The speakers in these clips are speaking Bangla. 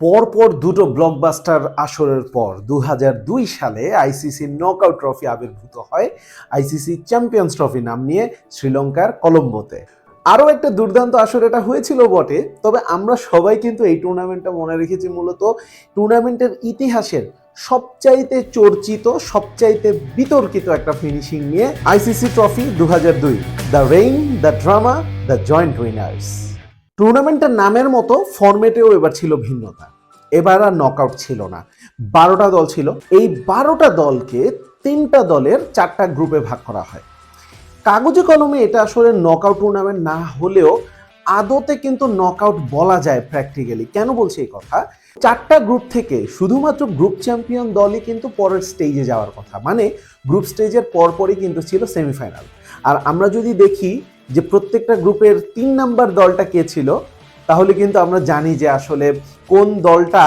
পরপর দুটো ব্লকবাস্টার আসরের পর দু হাজার দুই সালে আইসিসি নকআউট ট্রফি আবির্ভূত হয় আইসিসি চ্যাম্পিয়ন্স ট্রফি নাম নিয়ে শ্রীলঙ্কার কলম্বোতে। আরও একটা দুর্দান্ত আসর এটা হয়েছিল বটে, তবে আমরা সবাই কিন্তু এই টুর্নামেন্টটা মনে রেখেছি মূলত টুর্নামেন্টের ইতিহাসের সবচাইতে চর্চিত, সবচাইতে বিতর্কিত একটা ফিনিশিং নিয়ে আইসিসি ট্রফি দু হাজার দুই the rain the drama the joint winners টুর্নামেন্টের নামের মতো ফরম্যাটেও এবার ছিল ভিন্নতা। এবার আর নকআউট ছিল না। বারোটা দল ছিল। এই বারোটা দলকে তিনটা দলের চারটা গ্রুপে ভাগ করা হয়। কাগজে কলমে এটা আসলে নকআউট টুর্নামেন্ট না হলেও আদতে কিন্তু নকআউট বলা যায় প্র্যাকটিক্যালি কেন বলছি এই কথা? চারটা গ্রুপ থেকে শুধুমাত্র গ্রুপ চ্যাম্পিয়ন দলই কিন্তু পরের স্টেজে যাওয়ার কথা। মানে গ্রুপ স্টেজের পরপরই কিন্তু ছিল সেমিফাইনাল আর আমরা যদি দেখি যে প্রত্যেকটা গ্রুপের তিন নাম্বার দলটা কে ছিল, তাহলে কিন্তু আমরা জানি যে আসলে কোন দলটা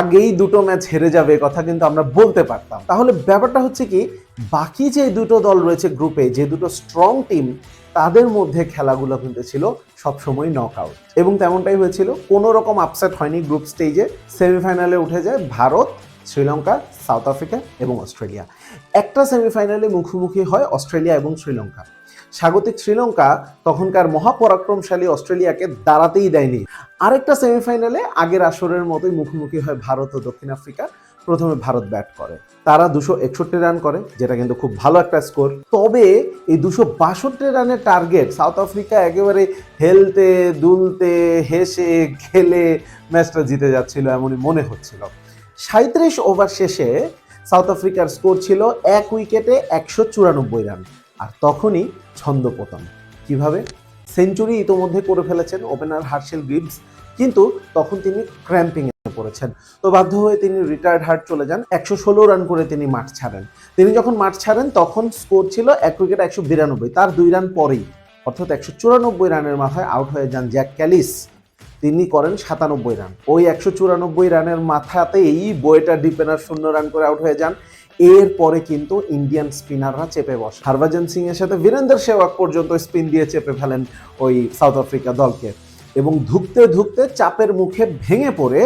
আগেই দুটো ম্যাচ হেরে যাবে কথা কিন্তু আমরা বলতে পারতাম। তাহলে ব্যাপারটা হচ্ছে কি, বাকি যে দুটো দল রয়েছে গ্রুপে, যে দুটো স্ট্রং টিম তাদের মধ্যে খেলাগুলো কিন্তু ছিল সবসময় নকআউট এবং তেমনটাই হয়েছিল কোনো রকম আপসেট হয়নি গ্রুপ স্টেজে সেমিফাইনালে উঠে যায় ভারত, শ্রীলঙ্কা সাউথ আফ্রিকা এবং অস্ট্রেলিয়া। একটা সেমিফাইনালে মুখোমুখি হয় অস্ট্রেলিয়া এবং শ্রীলঙ্কা। স্বাগতিক শ্রীলঙ্কা তখনকার মহাপরাক্রমশালী অস্ট্রেলিয়াকে দাঁড়াতেই দেয়নি। আরেকটা সেমিফাইনালে আগের আসরের মতোই মুখোমুখি হয় ভারত ও দক্ষিণ আফ্রিকা। প্রথমে ভারত ব্যাট করে। তারা দুশো একষট্টি রান করে, যেটা কিন্তু খুব ভালো একটা স্কোর। তবে এই দুশো বাষট্টি রানের টার্গেট সাউথ আফ্রিকা একেবারে হেলতে, দুলতে, হেসে, খেলে ম্যাচটা জিতে যাচ্ছিল এমনই মনে হচ্ছিল। সাঁত্রিশ ওভার শেষে সাউথ আফ্রিকার স্কোর ছিল এক উইকেটে একশো চুরানব্বই রান। আর তখনই ছন্দপতন কীভাবে? সেঞ্চুরি ইতোমধ্যে করে ফেলেছেন ওপেনার হার্শেল গ্রিভস কিন্তু তখন তিনি ক্র্যাম্পিং পড়েছেন। তো বাধ্য হয়ে তিনি রিটায়ার্ড হার্ট চলে যান, একশো ষোলো রান করে তিনি মাঠ ছাড়েন। তিনি যখন মাঠ ছাড়েন, তখন স্কোর ছিল এক উইকেট একশো বিরানব্বই, তার দুই রান পরেই। অর্থাৎ একশো চুরানব্বই রানের মাথায় আউট হয়ে যান জ্যাক ক্যালিস। তিনি করেন সাতানব্বই রান ওই একশো চুরানব্বই রানের মাথাতেই বইটা ডিপেনার শূন্য রান করে আউট হয়ে যান। এরপরে কিন্তু ইন্ডিয়ান স্পিনাররা চেপে বসে। হরভজন সিং এর সাথে বীরেন্দ্র সেহবাগ পর্যন্ত স্পিন দিয়ে চেপে ফেলেন ওই সাউথ আফ্রিকা দলকে। এবং ধুকতে ধুকতে চাপের মুখে ভেঙে পড়ে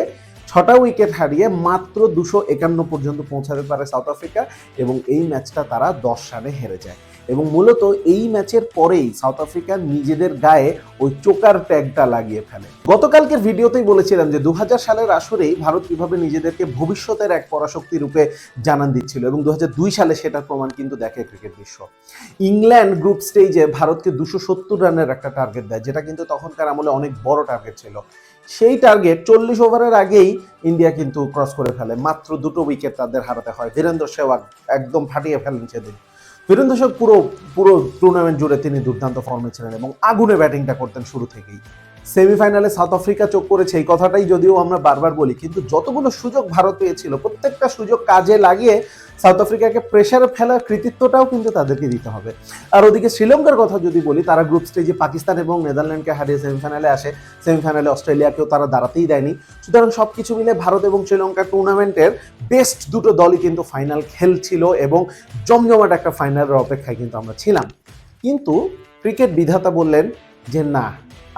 ছটা উইকেট হারিয়ে মাত্র দুশো একান্ন পর্যন্ত পৌঁছাতে পারে সাউথ আফ্রিকা এবং এই ম্যাচটা তারা দশ রানে হেরে যায়। এবং মূলত এই ম্যাচের পরেই সাউথ আফ্রিকা নিজেদের গায়ে ওই চোকার ট্যাগটা লাগিয়ে ফেলে। গতকালকের ভিডিওতেই বলেছিলাম যে দু হাজার সালের আসরেই ভারত কীভাবে নিজেদেরকে ভবিষ্যতের এক পরাশক্তি রূপে জানান দিচ্ছিল এবং দু হাজার দুই সালে সেটার প্রমাণ কিন্তু দেখে ক্রিকেট বিশ্ব। ইংল্যান্ড গ্রুপ স্টেজে ভারতকে দুশো সত্তর রানের একটা টার্গেট দেয়, যেটা কিন্তু তখনকার আমলে অনেক বড় টার্গেট ছিল। সেই টার্গেট চল্লিশ ওভারের আগেই ইন্ডিয়া কিন্তু ক্রস করে ফেলে। মাত্র দুটো উইকেট তাদের হারাতে হয়। বীরেন্দ্র সেহবাগ একদম ফাটিয়ে ফেলেন সেদিন। বীরেন্দ্র সেহবাগ পুরো পুরো টুর্নামেন্ট জুড়ে তিনি দুর্দান্ত ফর্মে ছিলেন এবং আগুনে ব্যাটিংটা করতেন শুরু থেকেই। সেমিফাইনালে সাউথ আফ্রিকা চোখ করেছে এই কথাটাই যদিও আমরা বারবার বলি। কিন্তু যতগুলো সুযোগ ভারত পেয়েছিল, প্রত্যেকটা সুযোগ কাজে লাগিয়ে সাউথ আফ্রিকাকে প্রেশারে ফেলার কৃতিত্বটাও কিন্তু তাদেরকে দিতে হবে। আর ওদিকে শ্রীলঙ্কার কথা যদি বলি, তারা গ্রুপ স্টেজে পাকিস্তান এবং নেদারল্যান্ডকে হারিয়ে সেমিফাইনালে আসে। সেমিফাইনালে অস্ট্রেলিয়াকেও তারা দাঁড়াতেই দেয়নি। সুতরাং সব কিছু মিলে ভারত এবং শ্রীলঙ্কা টুর্নামেন্টের বেস্ট দুটো দলই কিন্তু ফাইনাল খেলছিল এবং জমজমাট একটা ফাইনালের অপেক্ষায় কিন্তু আমরা ছিলাম। কিন্তু ক্রিকেট বিধাতা বললেন যে, না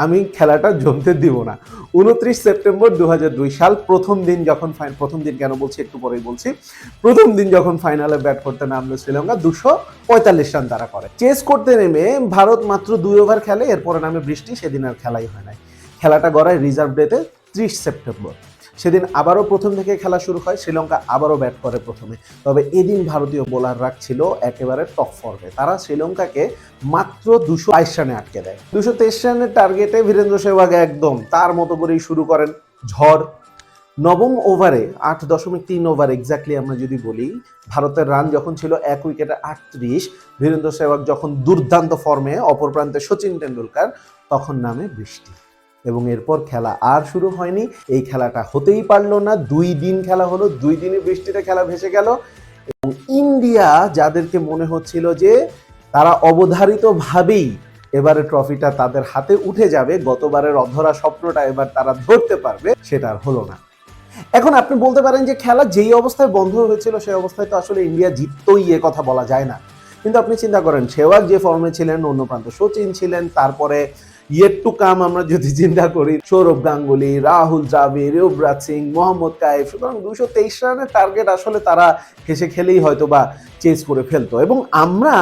আমি খেলাটা জমতে দিব না। উনত্রিশ সেপ্টেম্বর দু হাজার দুই সাল প্রথম দিন যখন ফাইন প্রথম দিন কেন বলছি, একটু পরেই বলছি। প্রথম দিন যখন ফাইনালে ব্যাট করতে নামলো শ্রীলঙ্কা, দুশো পঁয়তাল্লিশ রান তারা করে। চেস করতে নেমে ভারত মাত্র দুই ওভার খেলে, এরপরে নামে বৃষ্টি, সেদিন আর খেলাই হয় নাই। খেলাটা গড়ায় রিজার্ভ ডেতে ত্রিশ সেপ্টেম্বর। সেদিন আবারও প্রথম থেকে খেলা শুরু হয়, শ্রীলঙ্কা আবারও ব্যাট করে প্রথমে। তবে এদিন ভারতীয় বোলার রাখছিল একেবারে টপ ফর্মে তারা শ্রীলঙ্কাকে মাত্র দুশো বাইশ রানে আটকে দেয়। দুশো তেইশ রানের টার্গেটে বীরেন্দ্র সেহবাগ একদম তার মতো করেই শুরু করেন। ঝড়। নবম ওভারে আট দশমিক তিন ওভার এক্স্যাক্টলি আমরা যদি বলি, ভারতের রান যখন ছিল এক উইকেটে আটত্রিশ বীরেন্দ্র সেহবাগ যখন দুর্দান্ত ফর্মে অপর প্রান্তে সচিন তেন্ডুলকার, তখন নামে বৃষ্টি। এবং এরপর খেলা আর শুরু হয়নি। এই খেলাটা হতেই পারল না। দুই দিন খেলা হলো, দুই দিনে বৃষ্টিতে খেলা ভেসে গেল। এবং ইন্ডিয়া, যাদেরকে মনে হচ্ছিল যে তারা অবধারিতভাবেই এবারে ট্রফিটা তাদের হাতে উঠে যাবে, গতবারের অধরা স্বপ্নটা এবার তারা ধরতে পারবে, সেটা আর হলো না। এখন আপনি বলতে পারেন যে খেলা যেই অবস্থায় বন্ধ হয়েছিল, সেই অবস্থায় তো আসলে ইন্ডিয়া জিততই এ কথা বলা যায় না। কিন্তু আপনি চিন্তা করেন সেওয়াগ যে ফর্মে ছিলেন, অন্য প্রান্ত সচিন ছিলেন, তারপরে ইয়েট টু কাম আমরা যদি চিন্তা করি, সৌরভ গাঙ্গুলি, রাহুল দ্রাবিড়, যুবরাজ সিং, মোহাম্মদ কাইফ সুতরাং দুশো তেইশ রানের টার্গেট আসলে তারা হেসে খেলেই হয়তো বা চেস করে ফেলতো। এবং আমরা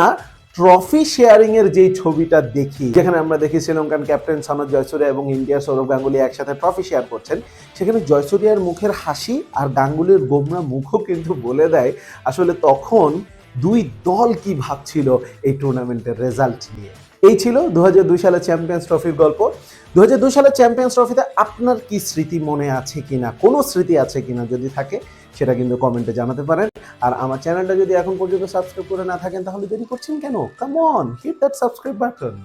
ট্রফি শেয়ারিং এর যেই ছবিটা দেখি, যেখানে আমরা দেখি শ্রীলঙ্কান ক্যাপ্টেন সনদ জয়সূর্যা এবং ইন্ডিয়া সৌরভ গাঙ্গুলি একসাথে ট্রফি শেয়ার করছেন। সেখানে জয়সূর্যার মুখের হাসি আর গাঙ্গুলির গোমরা মুখও কিন্তু বলে দেয়। আসলে তখন দুই দল কি ভাবছিল এই টুর্নামেন্টের রেজাল্ট নিয়ে? এই ছিল দু সালে চ্যাম্পিয়ন্স ট্রফির গল্প। দু সালে চ্যাম্পিয়ন্স ট্রফিতে আপনার কি স্মৃতি মনে আছে কিনা? কোনো স্মৃতি আছে কিনা যদি থাকে, সেটা কিন্তু কমেন্টে জানাতে পারেন। আর আমার চ্যানেলটা যদি এখন পর্যন্ত সাবস্ক্রাইব করে না থাকেন, তাহলে দেরি করছেন কেন? Come on hit that subscribe button